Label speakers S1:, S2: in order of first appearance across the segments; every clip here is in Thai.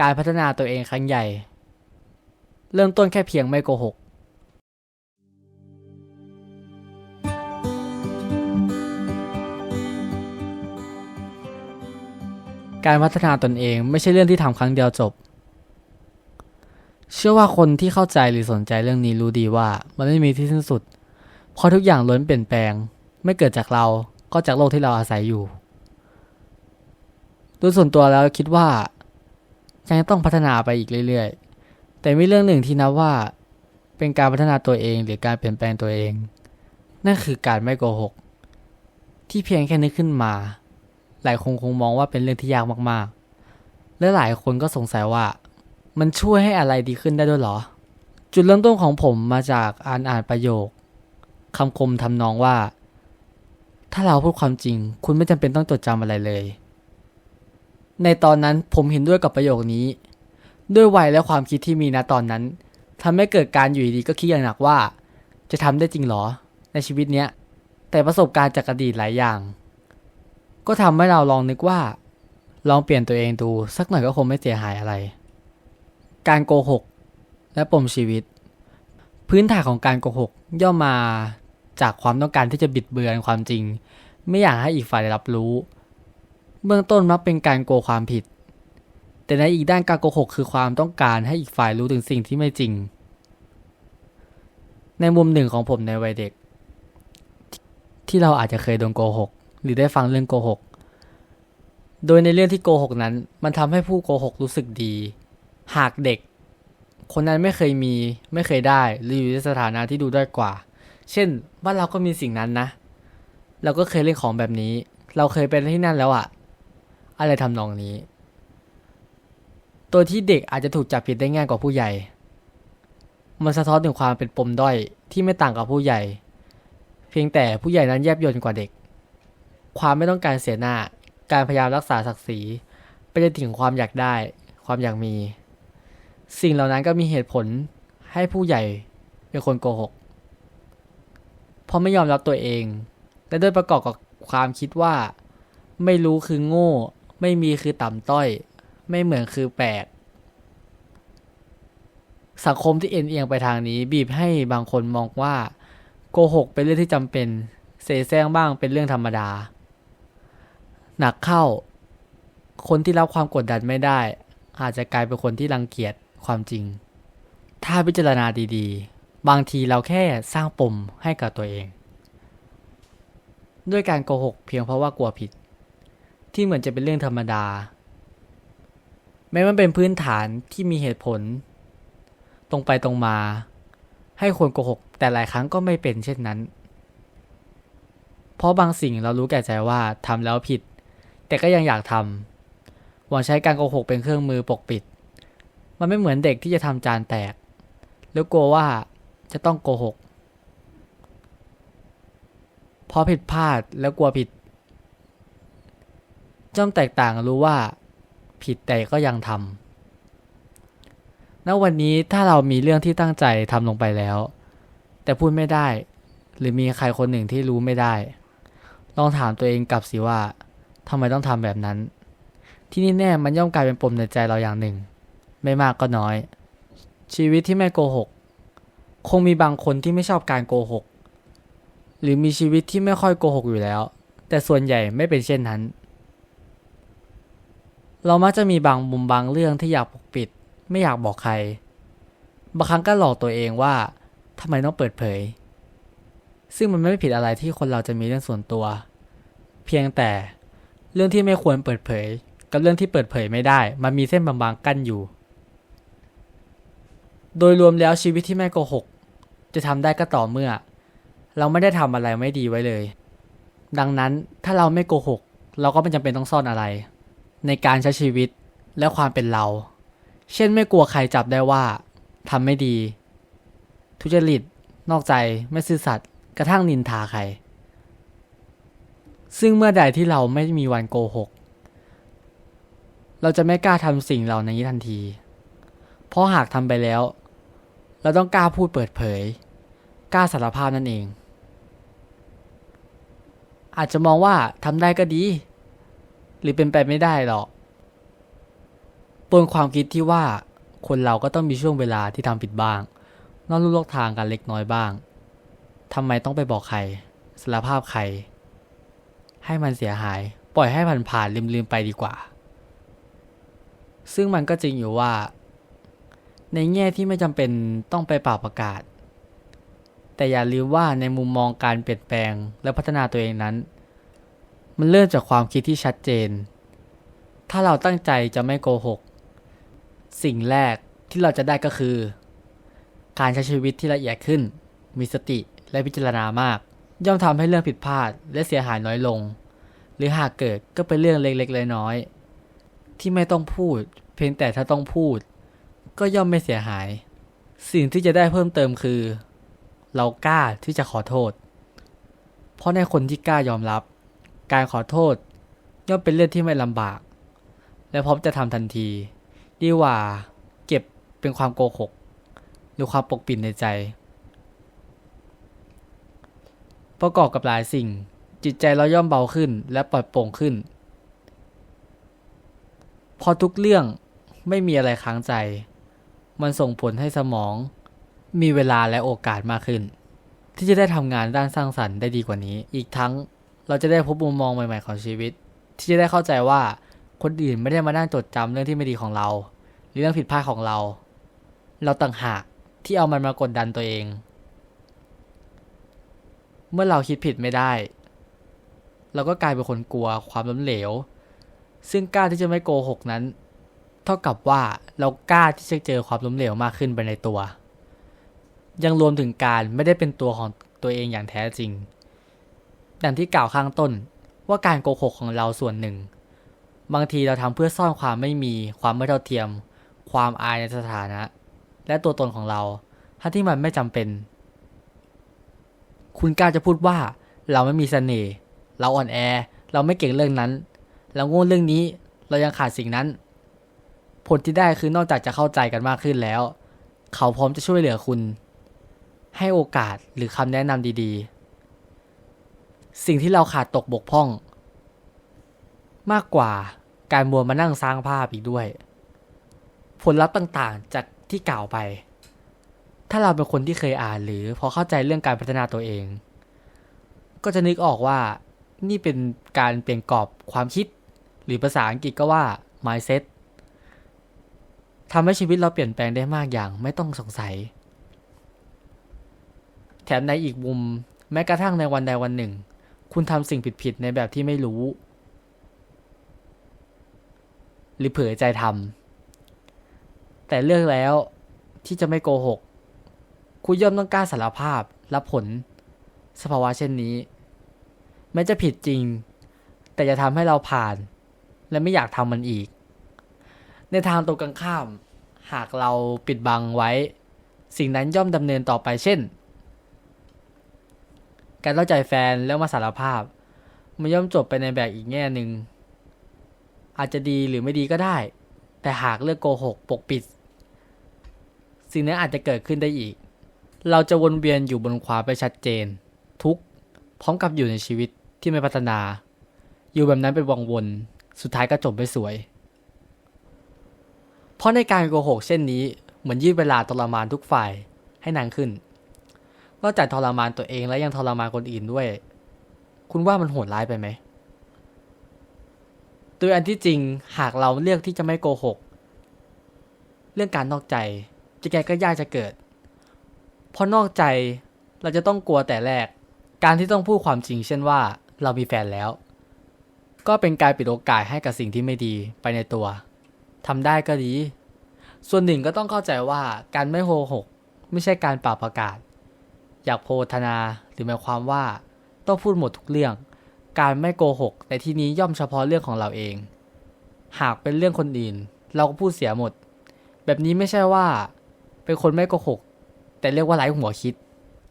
S1: การพัฒนาตัวเองครั้งใหญ่ เริ่มต้นแค่เพียงไม่โกหกการพัฒนาตนเองไม่ใช่เรื่องที่ทำครั้งเดียวจบ เชื่อว่าคนที่เข้าใจหรือสนใจเรื่องนี้รู้ดีว่ามันไม่มีที่สิ้นสุด เพราะทุกอย่างล้วนเปลี่ยนแปลง ไม่เกิดจากเราก็จากโลกที่เราอาศัยอยู่ โดยส่วนตัวแล้วคิดว่า ยังต้องพัฒนาไปอีกเรื่อยๆ แต่มีเรื่องหนึ่งที่นับว่า เป็นการพัฒนาตัวเองหรือการเปลี่ยนแปลงตัวเอง นั่นคือการไม่โกหก ที่เพียงแค่นึกขึ้นมา หลายคนคงมองว่าเป็นเรื่องที่ยากมากๆ และหลายคนก็สงสัยว่า มันช่วยให้อะไรดีขึ้นได้ด้วยเหรอ จุดเริ่มต้นของผมมาจากอ่านอ่านประโยคคำคมทำนองว่า ถ้าเราพูดความจริง คุณไม่จำเป็นต้องจดจำอะไรเลย ในตอนนั้นผมเห็นด้วยกับประโยคนี้ ด้วยวัยและความคิดที่มีณตอนนั้นทำให้เกิดการอยู่ดีก็คิดอย่างหนักว่า จะทำได้จริงเหรอ ในชีวิตเนี้ย แต่ประสบการณ์จากอดีตหลายอย่าง ก็ทำให้เราลองนึกว่า ลองเปลี่ยนตัวเองดู สักหน่อยก็คงไม่เสียหายอะไร การโกหก และปมชีวิต พื้นฐานของการโกหกย่อมมาจากความต้องการที่จะบิดเบือนความจริง ไม่อยากให้อีกฝ่ายได้รับรู้ เบื้องต้นมักเป็นการโกความผิด แต่ในอีกด้านการโกหกคือความต้องการให้อีกฝ่ายรู้ถึงสิ่งที่ไม่จริง ในมุมหนึ่งของผมในวัยเด็ก ที่เราอาจจะเคยโดนโกหก หรือได้ฟังเรื่องโกหก โดยในเรื่องที่โกหกนั้น มันทำให้ผู้โกหกรู้สึกดี หากเด็ก คนนั้นไม่เคยมีไม่เคยได้ หรืออยู่ในสถานะที่ดูด้อยกว่า เช่นว่าเราก็มีสิ่งนั้นนะ เราก็เคยเล่นของแบบนี้ เราเคยเป็นที่นั่นแล้วอะ อะไรทำนองนี้ ตัวที่เด็กอาจจะถูกจับผิดได้ง่ายกว่าผู้ใหญ่ มันสะท้อนถึงความเป็นปมด้อยที่ไม่ต่างกับผู้ใหญ่ เพียงแต่ผู้ใหญ่นั้นแยบยลกว่าเด็ก ความไม่ต้องการเสียหน้า การพยายามรักษาศักดิ์ศรีไปจนถึงความอยากได้ ความอยากมี สิ่งเหล่านั้นก็มีเหตุผลให้ผู้ใหญ่เป็นคนโกหก เพราะไม่ยอมรับตัวเอง และด้วยประกอบกับความคิดว่า ไม่รู้คือโง่ ไม่มีคือต่ำต้อย ไม่เหมือนคือแปลกสังคมที่เอ็นเอียงไปทางนี้ บีบให้บางคนมองว่า โกหกเป็นเรื่องที่จำเป็น เสแสร้งบ้างเป็นเรื่องธรรมดา หนักเข้า คนที่รับความกดดันไม่ได้ อาจจะกลายเป็นคนที่รังเกียจความจริง ถ้าพิจารณาดีๆ บางทีเราแค่สร้างปมให้กับตัวเอง ด้วยการโกหกเพียงเพราะว่ากลัวผิด ที่เหมือนจะเป็นเรื่องธรรมดา แม้มันเป็นพื้นฐานที่มีเหตุผล ตรงไปตรงมา ให้คนโกหก แต่หลายครั้งก็ไม่เป็นเช่นนั้น เพราะบางสิ่งเรารู้แก่ใจว่าทำแล้วผิด แต่ก็ยังอยากทำหวังใช้การโกหกเป็นเครื่องมือปกปิด มันไม่เหมือนเด็กที่จะทำจานแตก แล้วกลัวว่าจะต้องโกหกเพราะผิดพลาดแล้วกลัวผิด ย่อมแตกต่างรู้ว่า ผิดแต่ก็ยังทำณวันนี้ถ้าเรามีเรื่องที่ตั้งใจทำลงไปแล้ว แต่พูดไม่ได้ หรือมีใครคนหนึ่งที่รู้ไม่ได้ ลองถามตัวเองกลับสิว่าทำไมต้องทำแบบนั้น ที่นี่แน่มันย่อมกลายเป็นปมในใจเราอย่างหนึ่ง ไม่มากก็น้อย ชีวิตที่ไม่โกหก คงมีบางคนที่ไม่ชอบการโกหก หรือมีชีวิตที่ไม่ค่อยโกหกอยู่แล้ว แต่ส่วนใหญ่ไม่เป็นเช่นนั้น เรามักจะมีบางมุมบางเรื่องที่อยากปกปิด ไม่อยากบอกใคร บางครั้งก็หลอกตัวเองว่าทำไมต้องเปิดเผย ซึ่งมันไม่ผิดอะไรที่คนเราจะมีเรื่องส่วนตัว เพียงแต่เรื่องที่ไม่ควรเปิดเผย กับเรื่องที่เปิดเผยไม่ได้ มันมีเส้นบางๆกั้นอยู่ โดยรวมแล้วชีวิตที่ไม่โกหก จะทำได้ก็ต่อเมื่อ เราไม่ได้ทำอะไรไม่ดีไว้เลย ดังนั้นถ้าเราไม่โกหก เราก็ไม่จำเป็นต้องซ่อนอะไร ในการใช้ชีวิตและความเป็นเรา เช่นไม่กลัวใครจับได้ว่าทำไม่ดี ทุจริต นอกใจไม่ซื่อสัตย์กระทั่งนินทาใคร ซึ่งเมื่อใดที่เราไม่มีวันโกหก เราจะไม่กล้าทำสิ่งเหล่านี้ทันที เพราะหากทำไปแล้ว เราต้องกล้าพูดเปิดเผย กล้าสารภาพนั่นเอง อาจจะมองว่าทำได้ก็ดี หรือเป็นไปไม่ได้หรอกบนความคิดที่ว่าคนเราก็ต้องมีช่วงเวลาที่ทำผิดบ้าง นอกลู่นอกทางกันเล็กน้อยบ้างทำไมต้องไปบอกใครสารภาพใคร ให้มันเสียหาย ปล่อยให้ผ่านผ่านลืมลืมๆไปดีกว่า ซึ่งมันก็จริงอยู่ว่า ในแง่ที่ไม่จำเป็นต้องไปเป่าประกาศ แต่อย่าลืมว่าในมุมมองการเปลี่ยนแปลงและพัฒนาตัวเองนั้น มันเริ่มจากความคิดที่ชัดเจน ถ้าเราตั้งใจจะไม่โกหก สิ่งแรกที่เราจะได้ก็คือ การใช้ชีวิตที่ละเอียดขึ้น มีสติและพิจารณามาก ย่อมทำให้เรื่องผิดพลาดและเสียหายน้อยลง หรือหากเกิดก็เป็นเรื่องเล็กๆน้อยๆที่ไม่ต้องพูด เพียงแต่ถ้าต้องพูด ก็ย่อมไม่เสียหาย สิ่งที่จะได้เพิ่มเติมคือ เรากล้าที่จะขอโทษ เพราะในคนที่กล้ายอมรับ การขอโทษ ย่อมเป็นเรื่องที่ไม่ลำบาก และพร้อมจะทำทันที ดีกว่าเก็บเป็นความโกหก หรือความปกปิดในใจ ประกอบกับหลายสิ่ง จิตใจเราย่อมเบาขึ้นและปลอดโปร่งขึ้น พอทุกเรื่องไม่มีอะไรค้างใจ มันส่งผลให้สมอง มีเวลาและโอกาสมากขึ้น ที่จะได้ทำงานด้านสร้างสรรค์ได้ดีกว่านี้ อีกทั้ง เราจะได้พบมุมมองใหม่ๆของชีวิต ที่จะได้เข้าใจว่าคนอื่นไม่ได้มานั่งจดจำเรื่องที่ไม่ดีของเรา หรือเรื่องผิดพลาดของเรา เราต่างหากที่เอามันมากดดันตัวเอง เมื่อเราคิดผิดไม่ได้ เราก็กลายเป็นคนกลัวความล้มเหลว ซึ่งกล้าที่จะไม่โกหกนั้น เท่ากับว่าเรากล้าที่จะเจอความล้มเหลวมากขึ้นไปในตัว ยังรวมถึงการไม่ได้เป็นตัวของตัวเองอย่างแท้จริง ดังที่กล่าวข้างต้นว่าการโกหกของเราส่วนหนึ่ง บางทีเราทำเพื่อซ่อนความไม่มี ความไม่เท่าเทียม ความอายในสถานะ และตัวตนของเราทั้งที่มันไม่จำเป็น คุณกล้าจะพูดว่า เราไม่มีเสน่ห์เราอ่อนแอ เราไม่เก่งเรื่องนั้น เราโง่เรื่องนี้ เรายังขาดสิ่งนั้น ผลที่ได้คือนอกจากจะเข้าใจกันมากขึ้นแล้ว เขาพร้อมจะช่วยเหลือคุณ ให้โอกาสหรือคำแนะนำดีๆ สิ่งที่เราขาดตกบกพร่อง มากกว่าการมัวมานั่งสร้างภาพอีกด้วย ผลลัพธ์ต่างๆจากที่กล่าวไป ถ้าเราเป็นคนที่เคยอ่านหรือพอเข้าใจเรื่องการพัฒนาตัวเอง ก็จะนึกออกว่านี่เป็นการเปลี่ยนกรอบความคิด หรือภาษาอังกฤษก็ว่า mindset ทำให้ชีวิตเราเปลี่ยนแปลงได้มากอย่างไม่ต้องสงสัย แถมในอีกมุม แม้กระทั่งในวันใดวันหนึ่ง คุณทำสิ่งผิดๆในแบบที่ไม่รู้ หรือเผลอใจทำแต่เลือกแล้วที่จะไม่โกหก คุณย่อมต้องกล้าสารภาพรับผล สภาวะเช่นนี้ แม้จะผิดจริง แต่จะทำให้เราผ่าน และไม่อยากทำมันอีก ในทางตรงกันข้าม หากเราปิดบังไว้ สิ่งนั้นย่อมดำเนินต่อไปเช่น การเข้าใจแฟนแล้วมาสารภาพ มันย่อมจบไปในแบบอีกแง่หนึ่ง อาจจะดีหรือไม่ดีก็ได้ แต่หากเลือกโกหกปกปิด สิ่งนั้นอาจจะเกิดขึ้นได้อีก เราจะวนเวียนอยู่บนความไปชัดเจน ทุกพร้อมกับอยู่ในชีวิตที่ไม่พัฒนา อยู่แบบนั้นเป็นวังวน สุดท้ายก็จบไม่สวย เพราะในการโกหกเช่นนี้เหมือนยืดเวลาทรมานทุกฝ่ายให้นานขึ้น นอกจากทรมานตัวเองแล้วยังทรมานคนอื่นด้วย คุณว่ามันโหดร้ายไปไหมโดยอันที่จริงหากเราเลือกที่จะไม่โกหก เรื่องการนอกใจ จะแกก็ยากจะเกิด เพราะนอกใจเราจะต้องกลัวแต่แรก การที่ต้องพูดความจริง เช่นว่าเรามีแฟนแล้ว ก็เป็นการปิดโอกาสให้กับสิ่งที่ไม่ดีไปในตัวทำได้ก็ดี ส่วนหนึ่งก็ต้องเข้าใจว่าการไม่โกหก ไม่ใช่การป่าบประกาศ อยากโพธนาหรือหมายความว่า ต้องพูดหมดทุกเรื่อง การไม่โกหกในที่นี้ย่อมเฉพาะเรื่องของเราเอง หากเป็นเรื่องคนอื่น เราก็พูดเสียหมด แบบนี้ไม่ใช่ว่า เป็นคนไม่โกหก แต่เรียกว่าไร้หัวคิด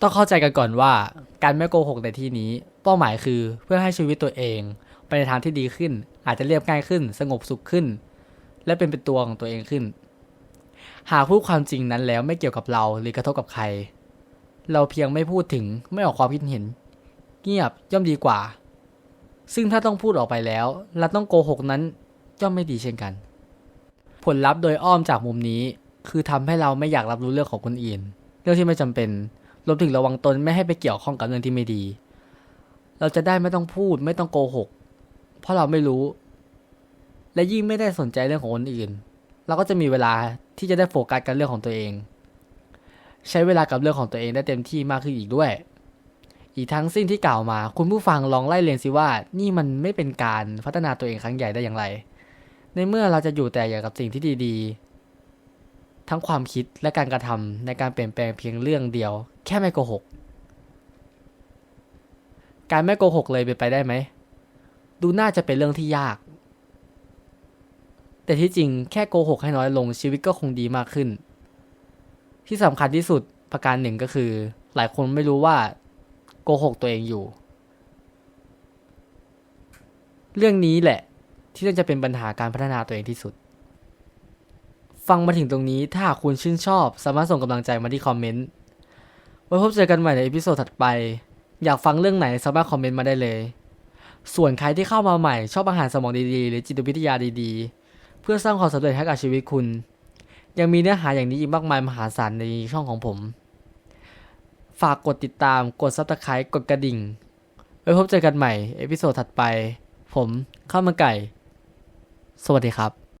S1: ต้องเข้าใจกันก่อนว่า การไม่โกหกในที่นี้ เป้าหมายคือเพื่อให้ชีวิตตัวเองไปในทางที่ดีขึ้น อาจจะเรียบง่ายขึ้น สงบสุขขึ้น และเป็นเป็นตัวของตัวเองขึ้น หากพูดความจริงนั้นแล้วไม่เกี่ยวกับเราหรือกระทบกับใคร เราเพียงไม่พูดถึงไม่ออกความคิดเห็น เงียบย่อมดีกว่า ซึ่งถ้าต้องพูดออกไปแล้ว และต้องโกหกนั้นย่อมไม่ดีเช่นกัน ผลลัพธ์โดยอ้อมจากมุมนี้ คือทำให้เราไม่อยากรับรู้เรื่องของคนอื่น เรื่องที่ไม่จำเป็นรวมถึงระวังตนไม่ให้ไปเกี่ยวข้องกับเรื่องที่ไม่ดี เราจะได้ไม่ต้องพูดไม่ต้องโกหก เพราะเราไม่รู้ และยิ่งไม่ได้สนใจเรื่องของคนอื่น เราก็จะมีเวลาที่จะได้โฟกัสกับเรื่องของตัวเอง ใช้เวลากับเรื่องของตัวเองได้เต็มที่มากขึ้นอีกด้วย อีกทั้งสิ้นที่กล่าวมา คุณผู้ฟังลองไล่เรียงสิว่า นี่มันไม่เป็นการพัฒนาตัวเองครั้งใหญ่ได้อย่างไร ในเมื่อเราจะอยู่แต่อย่างกับสิ่งที่ดีๆ ทั้งความคิดและการกระทำในการเปลี่ยนแปลงเพียงเรื่องเดียว แค่ไม่โกหก การไม่โกหกเลยเป็นไปได้ไหม ดูน่าจะเป็นเรื่องที่ยาก แต่ที่จริงแค่โกหกให้น้อยลงชีวิตก็คงดีมากขึ้น ที่สำคัญที่สุดประการหนึ่งก็คือ หลายคนไม่รู้ว่าโกหกตัวเองอยู่ เรื่องนี้แหละ ที่จะเป็นปัญหาการพัฒนาตัวเองที่สุด ฟังมาถึงตรงนี้ถ้าคุณชื่นชอบ สามารถส่งกำลังใจมาที่คอมเมนต์ไว้พบเจอกันใหม่ในเอพิโซดถัดไป อยากฟังเรื่องไหนสามารถคอมเมนต์มาได้เลย ส่วนใครที่เข้ามาใหม่ชอบอาหารสมองดีๆ หรือจิตวิทยาดีๆ เพื่อสร้างความสำเร็จให้กับชีวิตคุณ ยังมีเนื้อหาอย่างนี้อีกมากมายมหาศาลในช่องของผม ฝากกดติดตามกดซับสไครต์กดกระดิ่ง ไว้พบเจอกันใหม่ เอพิโซดถัดไป ผมข้าวมันไก่ สวัสดีครับ